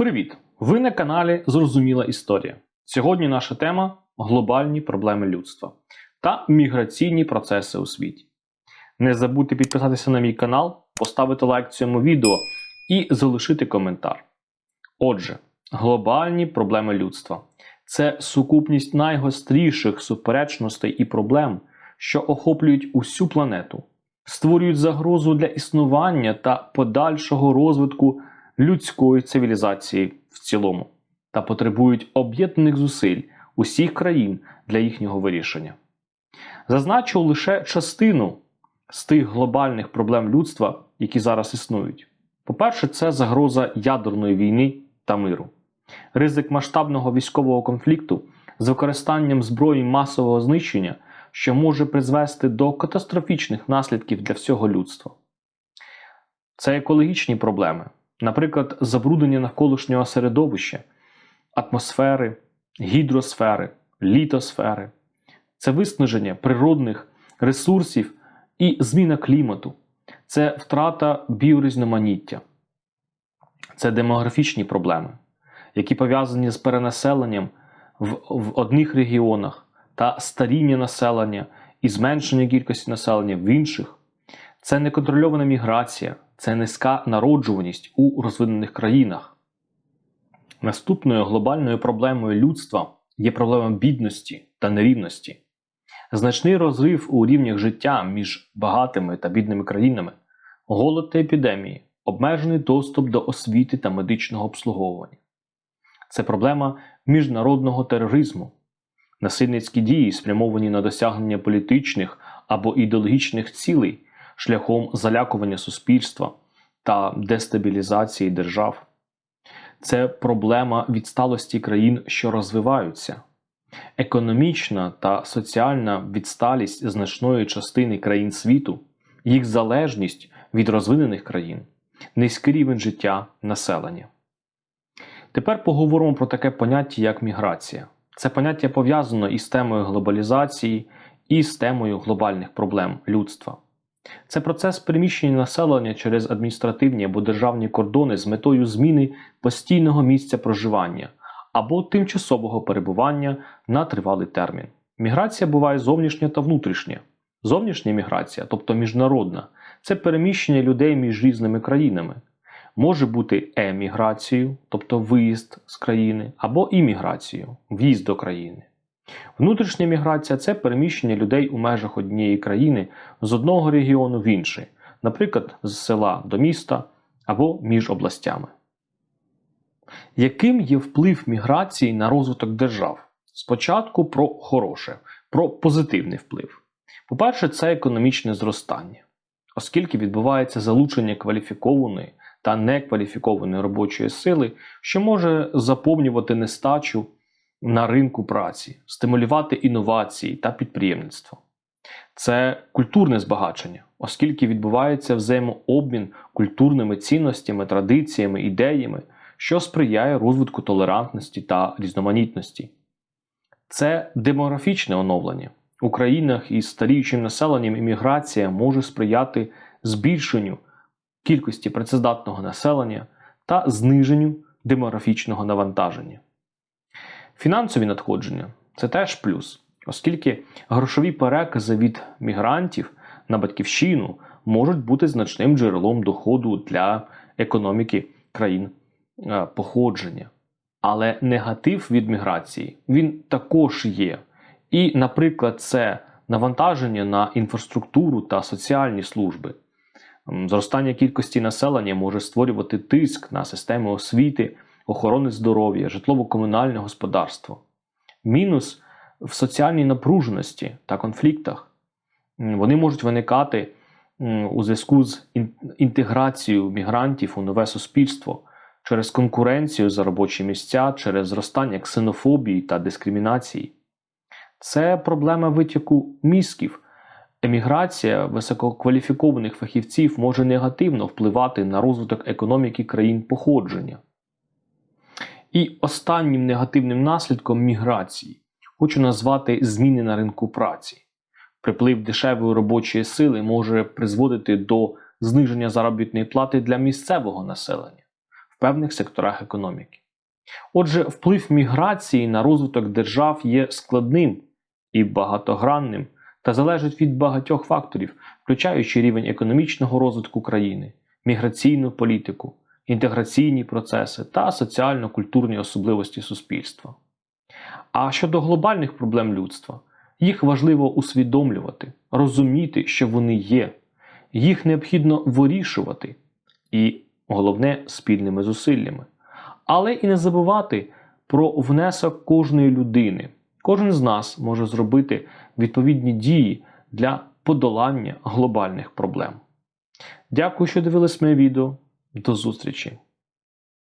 Привіт! Ви на каналі Зрозуміла Історія. Сьогодні наша тема глобальні проблеми людства та міграційні процеси у світі. Не забудьте підписатися на мій канал, поставити лайк цьому відео і залишити коментар. Отже, глобальні проблеми людства це сукупність найгостріших суперечностей і проблем, що охоплюють усю планету, створюють загрозу для існування та подальшого розвитку людської цивілізації в цілому та потребують об'єднаних зусиль усіх країн для їхнього вирішення. Зазначу лише частину з тих глобальних проблем людства, які зараз існують. По-перше, це загроза ядерної війни та миру, ризик масштабного військового конфлікту з використанням зброї масового знищення, що може призвести до катастрофічних наслідків для всього людства. Це екологічні проблеми, наприклад, забруднення навколишнього середовища, атмосфери, гідросфери, літосфери, це виснаження природних ресурсів і зміна клімату, це втрата біорізноманіття, це демографічні проблеми, які пов'язані з перенаселенням в, в одних регіонах та старіння населення і зменшення кількості населення в інших. Це неконтрольована міграція, це низька народжуваність у розвинених країнах. Наступною глобальною проблемою людства є проблема бідності та нерівності. Значний розрив у рівнях життя між багатими та бідними країнами, голод та епідемії, обмежений доступ до освіти та медичного обслуговування. Це проблема міжнародного тероризму, насильницькі дії, спрямовані на досягнення політичних або ідеологічних цілей шляхом залякування суспільства та дестабілізації держав. Це проблема відсталості країн, що розвиваються, економічна та соціальна відсталість значної частини країн світу, їх залежність від розвинених країн, низький рівень життя населення. Тепер поговоримо про таке поняття, як міграція. Це поняття пов'язано із темою глобалізації і з темою глобальних проблем людства. Це процес переміщення населення через адміністративні або державні кордони з метою зміни постійного місця проживання або тимчасового перебування на тривалий термін. Міграція буває зовнішня та внутрішня. Зовнішня міграція, тобто міжнародна, це переміщення людей між різними країнами. Може бути еміграцією, тобто виїзд з країни, або імміграцією, в'їзд до країни. Внутрішня міграція це переміщення людей у межах однієї країни з одного регіону в інший, наприклад, з села до міста або між областями. Яким є вплив міграції на розвиток держав? Спочатку про хороше, про позитивний вплив. По-перше, це економічне зростання, оскільки відбувається залучення кваліфікованої та некваліфікованої робочої сили, що може заповнювати нестачу на ринку праці, стимулювати інновації та підприємництво. Це культурне збагачення, оскільки відбувається взаємообмін культурними цінностями, традиціями, ідеями, що сприяє розвитку толерантності та різноманітності. Це демографічне оновлення. У країнах із старіючим населенням імміграція може сприяти збільшенню кількості працездатного населення та зниженню демографічного навантаження. Фінансові надходження це теж плюс, оскільки грошові перекази від мігрантів на батьківщину можуть бути значним джерелом доходу для економіки країн е, походження. Але негатив від міграції він також є. І, наприклад, це навантаження на інфраструктуру та соціальні служби. Зростання кількості населення може створювати тиск на системи освіти охорони здоров'я, житлово-комунальне господарство. Мінус в соціальній напруженості та конфліктах. Вони можуть виникати у зв'язку з інтеграцією мігрантів у нове суспільство через конкуренцію за робочі місця, через зростання ксенофобії та дискримінації. Це проблема витіку мізків. Еміграція висококваліфікованих фахівців може негативно впливати на розвиток економіки країн походження. І останнім негативним наслідком міграції хочу назвати зміни на ринку праці. Приплив дешевої робочої сили може призводити до зниження заробітної плати для місцевого населення, в певних секторах економіки. Отже, вплив міграції на розвиток держав є складним і багатогранним та залежить від багатьох факторів, включаючи рівень економічного розвитку країни, міграційну політику, інтеграційні процеси та соціально-культурні особливості суспільства. А щодо глобальних проблем людства, їх важливо усвідомлювати, розуміти, що вони є, їх необхідно вирішувати, і головне спільними зусиллями. Але і не забувати про внесок кожної людини. Кожен з нас може зробити відповідні дії для подолання глобальних проблем. Дякую, що дивились моє відео. До зустрічі!